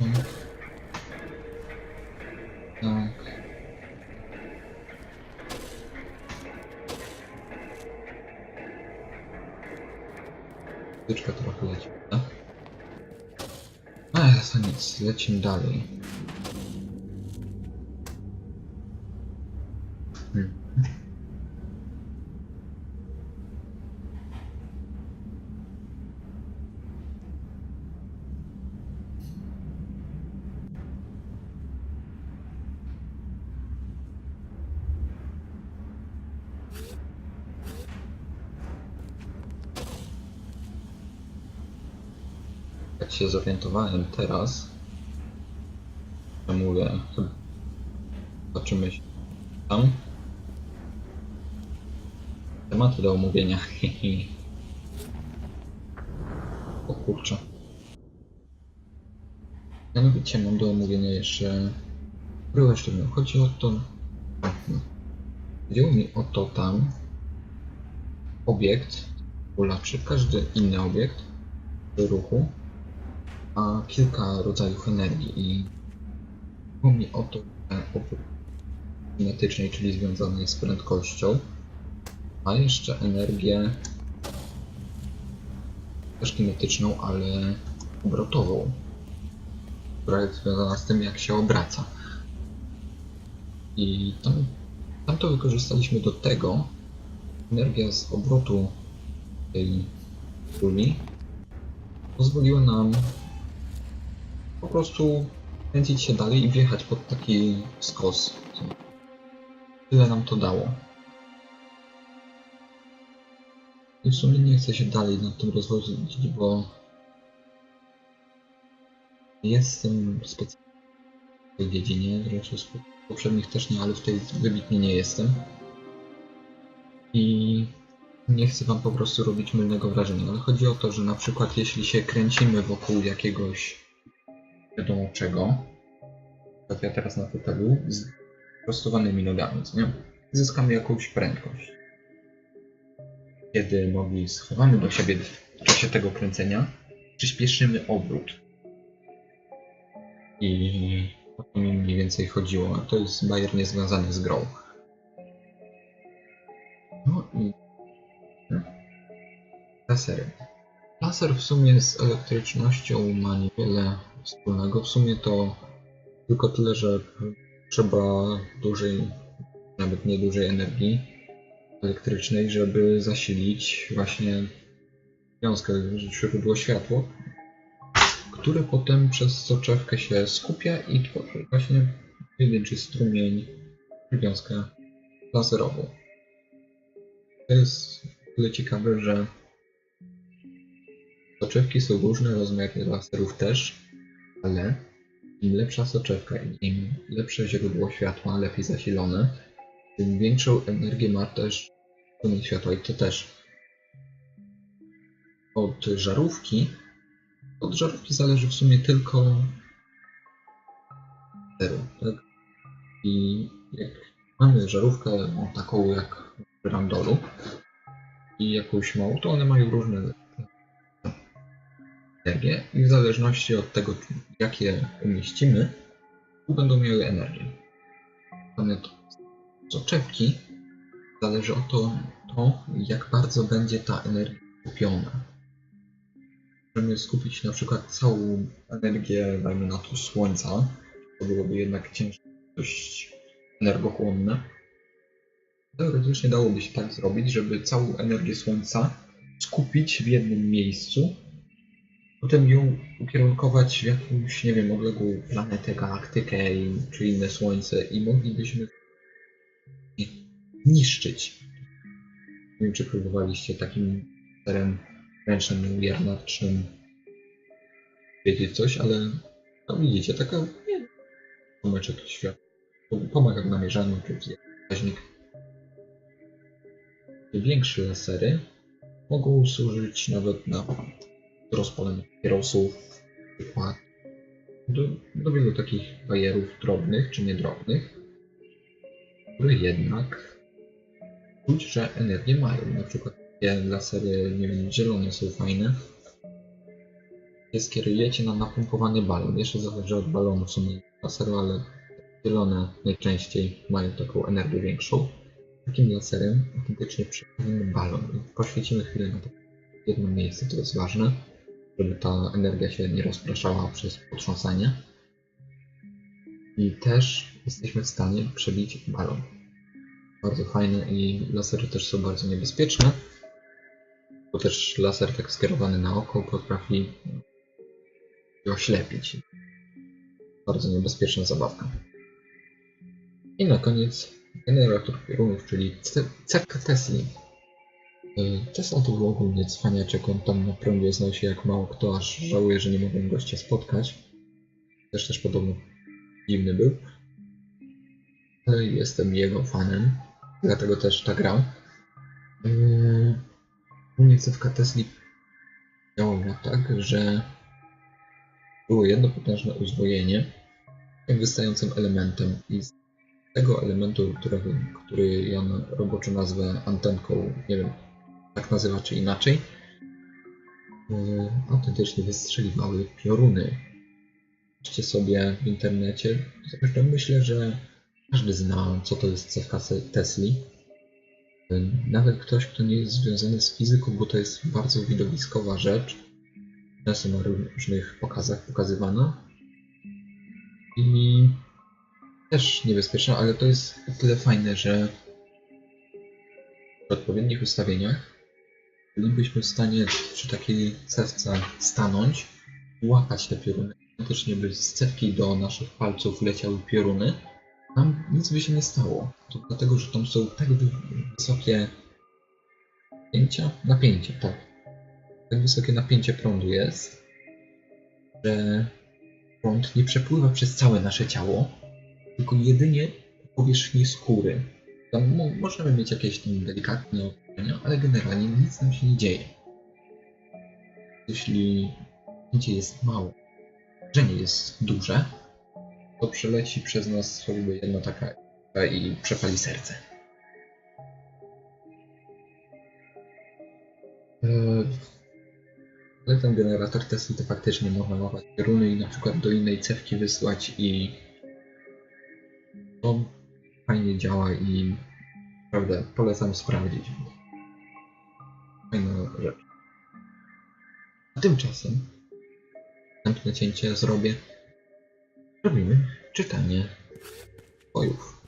Tak. Tyczka trochę leci, tak? Ech, to nic, lecimy dalej. Się zorientowałem teraz, to mówię, zobaczymy się tam. Tematy do omówienia. o kurczę. Mianowicie mam do omówienia jeszcze... Było jeszcze jedno. Chodzi o to... Chodziło mi o to tam obiekt, czy każdy inny obiekt ruchu ma kilka rodzajów energii i chodziło mi o to, że oprócz kinetycznej, czyli związanej z prędkością, ma jeszcze energię też kinetyczną, ale obrotową, która jest związana z tym, jak się obraca. I tam, tam to wykorzystaliśmy do tego, energia z obrotu tej kuli pozwoliła nam po prostu kręcić się dalej i wjechać pod taki skos. Tyle nam to dało. I w sumie nie chcę się dalej nad tym rozwodzić, bo jestem specjalnie w tej dziedzinie, zresztą z poprzednich też nie, ale w tej wybitnie nie jestem. I nie chcę wam po prostu robić mylnego wrażenia, ale chodzi o to, że na przykład jeśli się kręcimy wokół jakiegoś wiadomo czego, tak ja teraz na fotelu z prostowanymi nogami, nie? Zyskamy jakąś prędkość. Kiedy nogi schowamy do siebie w czasie tego kręcenia, przyspieszymy obrót. I o to mi mniej więcej chodziło. To jest bajer niezwiązany z grą. No i Lasery. Laser w sumie z elektrycznością ma niewiele wspólnego. W sumie to tylko tyle, że trzeba dużej, nawet nie dużej energii elektrycznej, żeby zasilić właśnie wiązkę, źródło światło, które potem przez soczewkę się skupia i tworzy właśnie pojedynczy strumień, wiązkę laserową. To jest tyle ciekawe, że soczewki są różne, rozmiary laserów też, ale im lepsza soczewka im lepsze źródło światła, lepiej zasilone, tym większą energię ma też strumień światła i to też od żarówki od żarówki zależy w sumie tylko zero, tak? I jak mamy żarówkę no, taką jak w Randolu i jakąś małą, to one mają różne energię i w zależności od tego, jak je umieścimy, będą miały energię. Natomiast soczewki zależy o to, to, jak bardzo będzie ta energia skupiona. Możemy skupić na przykład całą energię, dajmy na to słońca, to byłoby jednak ciężko, dość energochłonne. Teoretycznie dałoby się tak zrobić, żeby całą energię słońca skupić w jednym miejscu, potem ją ukierunkować w jakąś, nie wiem, odległą planetę, galaktykę i, czy inne słońce i moglibyśmy niszczyć. Nie wiem, czy próbowaliście takim sterem ręcznym, jarnacznym wiedzieć coś, ale no widzicie, taka nie, pomyczek świat. Pomaga w namierzaniu, czy wskaźnik. Większe lasery mogą służyć nawet na rozpalenie papierosów, przykład do, do wielu takich bajerów drobnych czy niedrobnych, które jednak czuć, że energię mają. Na przykład takie lasery, nie wiem, zielone są fajne. skierujecie na napompowany balon. Jeszcze zależy od balonu w sumie ale zielone najczęściej mają taką energię większą. Takim laserem autentycznie przepłyniemy balon poświecimy chwilę na to jedno miejsce, to jest ważne, żeby ta energia się nie rozpraszała przez potrząsanie. I też jesteśmy w stanie przebić balon. Bardzo fajne i lasery też są bardzo niebezpieczne, bo też laser tak skierowany na oko potrafi oślepić. Bardzo niebezpieczna zabawka. I na koniec generator piorunów, czyli ce- cewka Yy, Tesla to był ogólnie cwaniaczek, on tam na prądzie znał się jak mało kto, aż żałuję, że nie mogłem gościa spotkać. Też też podobno dziwny był. Ale jestem jego fanem, dlatego też ta gra. Yy, Ogólnie cewka Tesli działała tak, że było jedno potężne uzwojenie wystającym elementem i z tego elementu, który ja roboczo nazwę antenką, nie wiem, tak nazywa czy inaczej, yy, autentycznie wystrzeliwały pioruny. Piszcie sobie w internecie. Zresztą myślę, że każdy zna, co to jest cewka Tesli. Yy, Nawet ktoś, kto nie jest związany z fizyką, bo to jest bardzo widowiskowa rzecz. Często na różnych pokazach pokazywana. I też niebezpieczna, ale to jest o tyle fajne, że w odpowiednich ustawieniach bylibyśmy w stanie przy takiej cewce stanąć, łapać te pioruny. Autentycznie by z cewki do naszych palców leciały pioruny. Nam nic by się nie stało. To dlatego, że tam są tak wy- wysokie napięcia, napięcie, tak. Tak wysokie napięcie prądu jest, że prąd nie przepływa przez całe nasze ciało, tylko jedynie po powierzchni skóry. Tam mo- możemy mieć jakieś delikatne obrażenia, ale generalnie nic nam się nie dzieje. Jeśli napięcie jest małe, że nie jest duże, to przeleci przez nas choćby jedna taka i przepali serce. Eee, Ale ten generator Tesla to faktycznie można łapać runy i na przykład do innej cewki wysłać i to fajnie działa i naprawdę polecam sprawdzić. Tymczasem następne cięcie zrobię. Robimy czytanie bojów.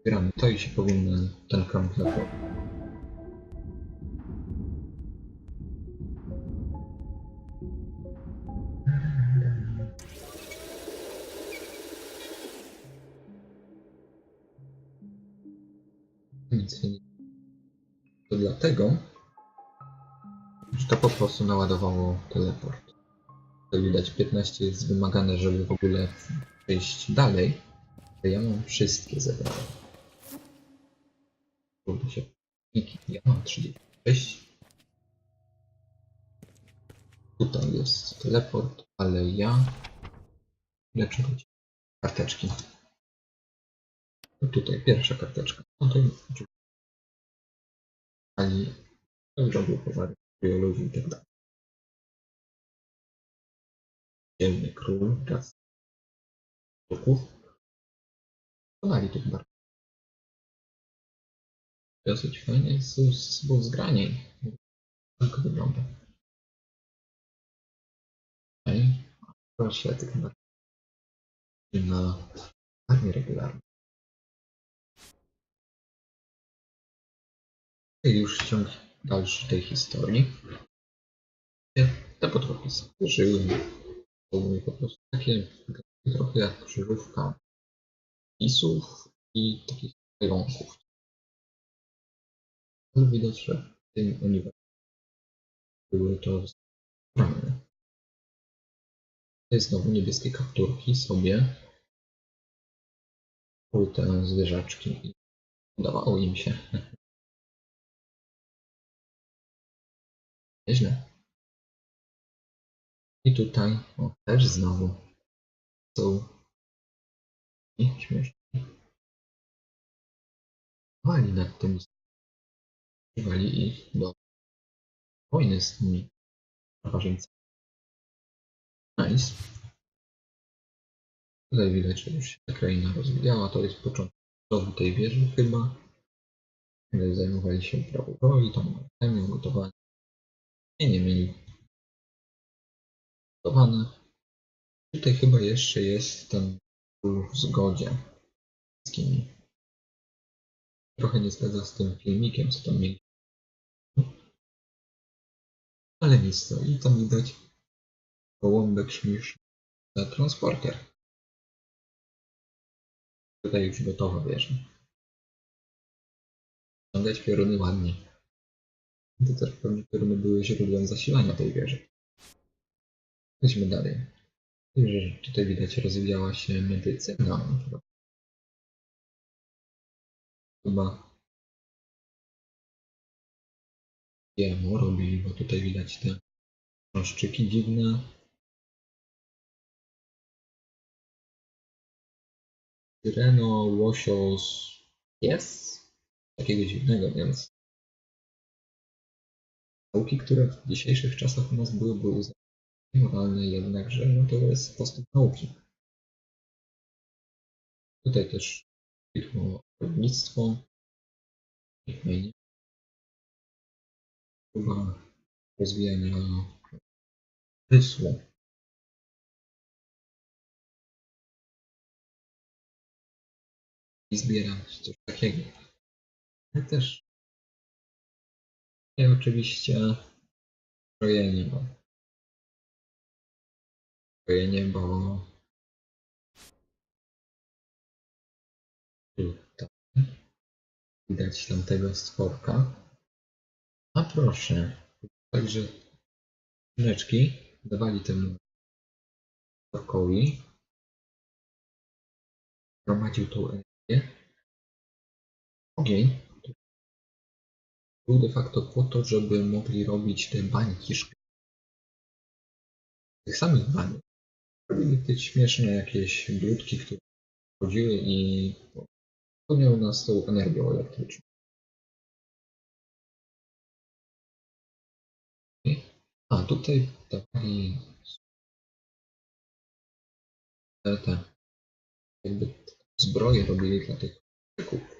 Zbieramy to i się powinien ten krąg zacząć. Nic nie... To dlatego, to po prostu naładowało teleport. To widać 15 jest wymagane, żeby w ogóle przejść dalej. To ja mam wszystkie zebrane. Kurde się. Ja mam 36. Tutaj jest teleport, ale ja... Ile czegoś? Karteczki. No tutaj pierwsza karteczka. No to ani robił powary biologii i tak dalej. Dzielny król, raz ruchów. Wykonali tych bardzo. Dosyć fajnie są sobą zgrani. Tak wygląda. Okej. Proszę, tych na na armię regularną. I już ciąg dalszy tej historii. Te potrochę żyły. Były po prostu takie trochę jak krzyżówka pisów i takich pająków. Ale widać, że w tym uniwersum były to strony. Tutaj znowu niebieskie kapturki sobie te zwierzaczki i udawało im się. Nieźle. I tutaj o, też znowu są i śmieszni. Wali nad tym. Wali ich do wojny z tymi. Nice. Tutaj widać, że już się ta kraina rozwijała. To jest początek budowy tej wieży chyba. Zajmowali się uprawą roli, tą chemią, gotowaniem. I nie mieli gotowane. Tutaj chyba jeszcze jest ten król w zgodzie z wszystkimi. Trochę nie zgadza z tym filmikiem, co tam mieli. Ale nic, to i tam widać gołąbek śmieszny na transporter. Tutaj już gotowa wieża. Ściągać pioruny ładnie. To pewnie pioruny były źródłem zasilania tej wieży. Idźmy dalej. Że tutaj widać rozwijała się medycyna. Chyba GMO robili, bo tutaj widać te cząszczyki dziwne. Syreno, łosios, pies? Takiego dziwnego, więc nauki, które w dzisiejszych czasach u nas były, były uznane moralne, jednakże no to jest postęp nauki. Tutaj też kwitło ogrodnictwo. Mnie Próba rozwijania rysłu. I zbierać coś takiego. Ale też i oczywiście krojenie, bo krojenie, bo widać tamtego stworka. A proszę, także skrzyneczki dawali temu stworkowi. Prowadził tą energię. Ogień był de facto po to, żeby mogli robić te bańki szklane. Tych samych baniek. Robili te śmieszne jakieś bludki, które chodziły i spełniały nas tą energią elektryczną. A tutaj dawali te, te jakby zbroje robili dla tych tyków.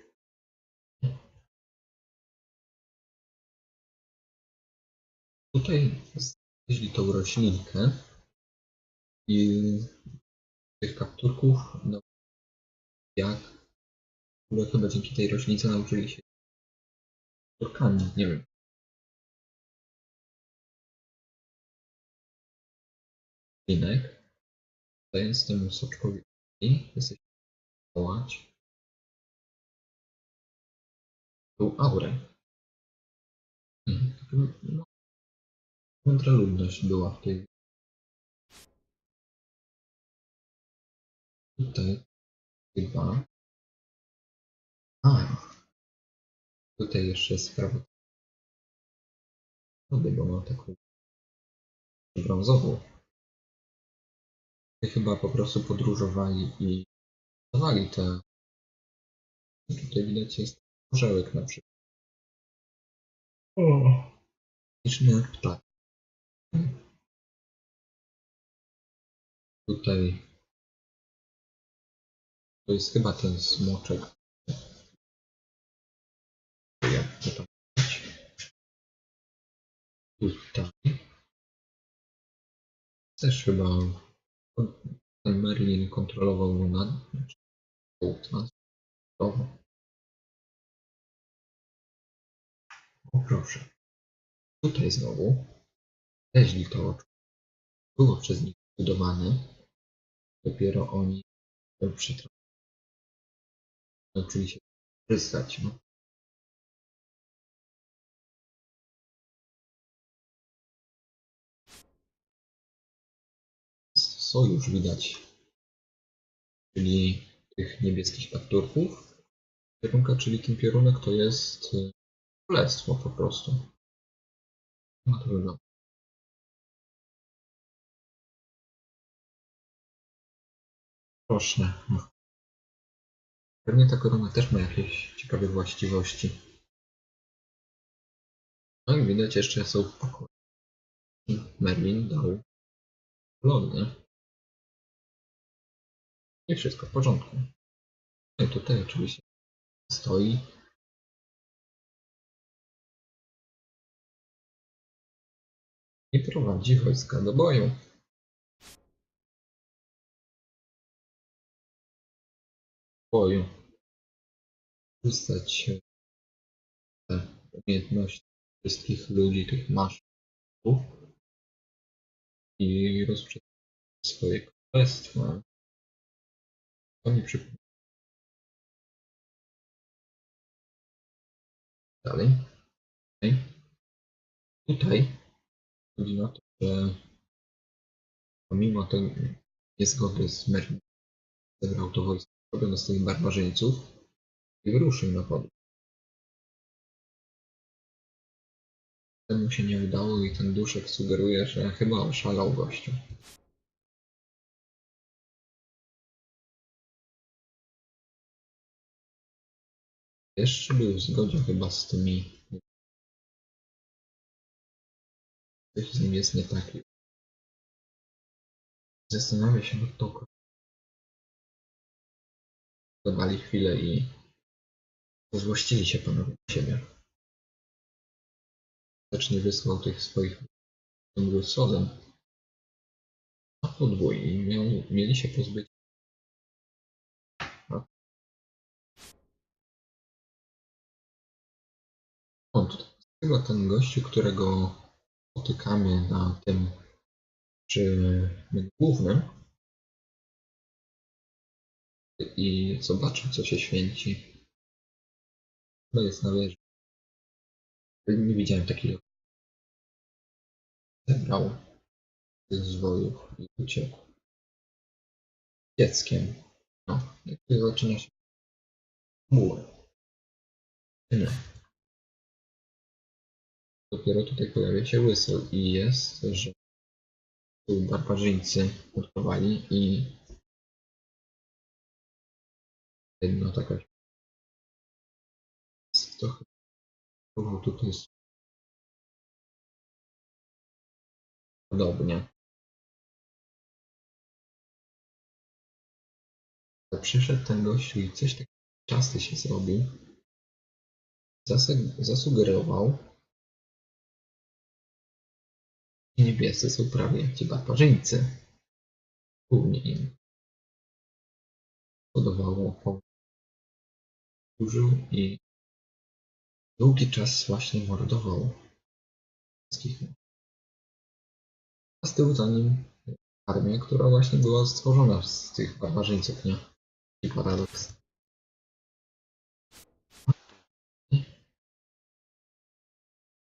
Tutaj znaleźli tą roślinkę i tych kapturków no, jak w ogóle chyba dzięki tej roślince nauczyli się kapturkami, nie wiem. Linek, dając temu soczkowi jesteś wołać tą aurę. Hmm, no, Mądra ludność była w tej. Tutaj chyba. A. Tutaj jeszcze jest sprawa. Wody, bo ma taką brązową. I chyba po prostu podróżowali i dawali te. Tutaj widać jest orzełek na przykład. O. Liczny jak ptak. Tutaj to jest chyba ten smoczek. Jak to tam? Tutaj. Też chyba ten Merlin kontrolował transportowo. O proszę. Tutaj znowu. Leźli to było przez nich zbudowane. Dopiero oni to przetrwali. Nauczyli się korzystać. No. Sojusz widać, czyli tych niebieskich kapturków. Kierunka, czyli ten piorunek to jest y, królestwo po prostu. No to wygląda. Proszę. No. Pewnie ta korona też ma jakieś ciekawe właściwości. No i widać jeszcze są pokoje. Merlin dał kolonię. I wszystko w porządku. No tutaj oczywiście stoi i prowadzi wojska do boju. Boju. Korzystać te umiejętności wszystkich ludzi, tych maszynów i rozprzestrzeniać swoje królestwa. To mi przypomina. Dalej. Tutaj. Tutaj chodzi o to, że pomimo tej niezgody z Merlin zebrał to wojsko, robiono z tych barbarzyńców i wyruszył na podróż. Temu się nie udało i ten duszek sugeruje, że chyba oszalał gościu. Jeszcze był w zgodzie chyba z tymi. Coś z nim jest nie tak. Zastanawia się nad tą. Zadali chwilę i złościli się panowie na siebie. Zacznie wysłał tych swoich ciągłych sodem. A podwój i miał, mieli się pozbyć. A. O, to chyba ten gościu, którego spotykamy na tym menu głównym i zobaczył, co się święci. No jest na wieży. Nie widziałem takiego. Zebrał tych zwojów i uciekł. Dzieckiem. No, tu zaczyna się mur. Tyle. Dopiero tutaj pojawia się łysel i jest, że barbarzyńcy utkowali i jedna taka trochę próbował tutaj podobnie. Przyszedł ten gościu i coś takiego czasty się zrobił. Zasugerował, że niebiescy są prawie jak ci barbarzyńcy. Głównie im podobało Użył i długi czas właśnie mordował wszystkich. A z tyłu za nim armia, która właśnie była stworzona z tych barbarzyńców, nie? I paradoks.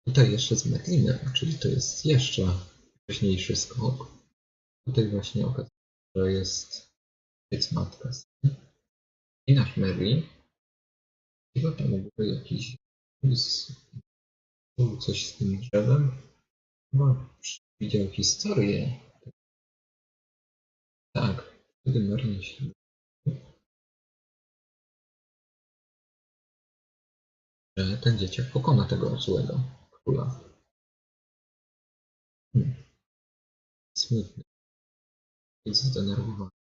Tutaj jeszcze z Merlinem, czyli to jest jeszcze wcześniejszy skok. Tutaj właśnie okazuje się, że jest ojciec matka. I nasz Merlin. Chyba tam u góry jakiś był coś z tym drzewem. Chyba widział historię. Tak, wtedy Merlin się że ten dzieciak pokona tego złego króla. Hmm. Smutny. Jest zdenerwowany.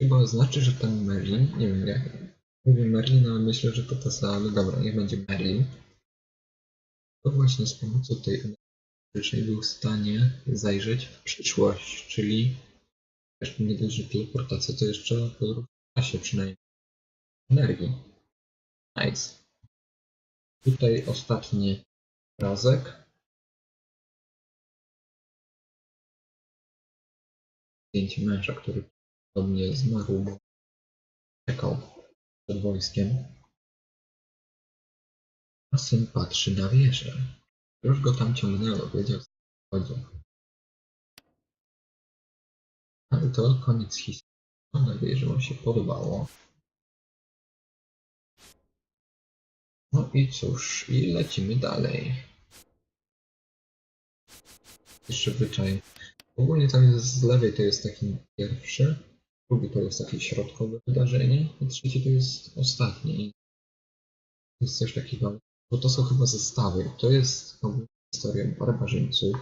Chyba znaczy, że ten Merlin, nie wiem jak, mówię Merlin, ale myślę, że to ta sama, ale dobra, niech będzie Merlin. To właśnie z pomocą tej energetycznej był w stanie zajrzeć w przyszłość, czyli jeszcze nie dość, że teleportacja, to jeszcze podróż w czasie przynajmniej energii. Nice. Tutaj ostatni obrazek. Zdjęcie męża, który podobnie zmarł, bo czekał przed wojskiem. A syn patrzy na wieżę. Już go tam ciągnęło, wiedział co chodzi. Ale to koniec historii. Mam nadzieję, że Wam się podobało. No i cóż, i lecimy dalej. Jeszcze zwyczaj. Ogólnie tam jest z lewej to jest taki pierwszy, drugi to jest takie środkowe wydarzenie, i trzeci to jest ostatnie. I Jest coś takiego Bo to są chyba zestawy. To jest historia barbarzyńców.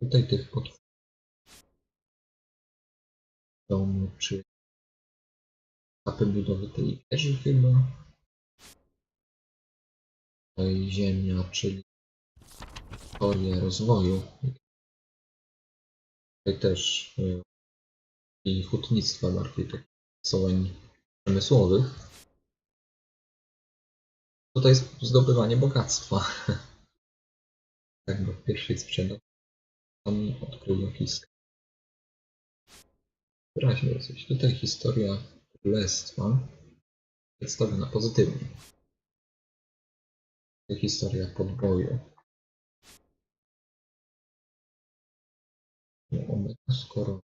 Tutaj tych potworów. Domu, czy etapy budowy tej wieży chyba. Tutaj ziemia, czyli historię rozwoju. Tutaj też y, i hutnictwa bardziej tak zastosowań przemysłowych. Tutaj jest zdobywanie bogactwa. Tak, bo w pierwszej sprzedał. Tam odkrył jakiś. Wyraźnie coś. Tutaj historia królestwa przedstawiona pozytywnie. Tutaj historia podboju. Omega skoro.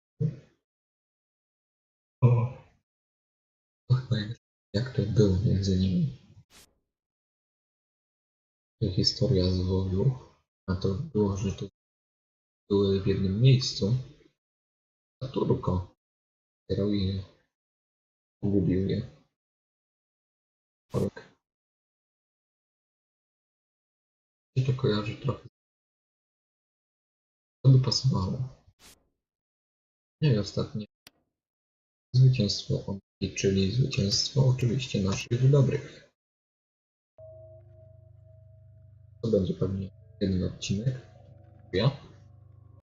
To chyba jak to było między nimi. Historia zwoju. A to było, że to były w jednym miejscu. A Turko je. Pogubił je. Orek. Mi to kojarzy trochę. To by pasowało. I ostatnie. Zwycięstwo Omegi, czyli zwycięstwo oczywiście naszych dobrych. To będzie pewnie jeden odcinek. Ja.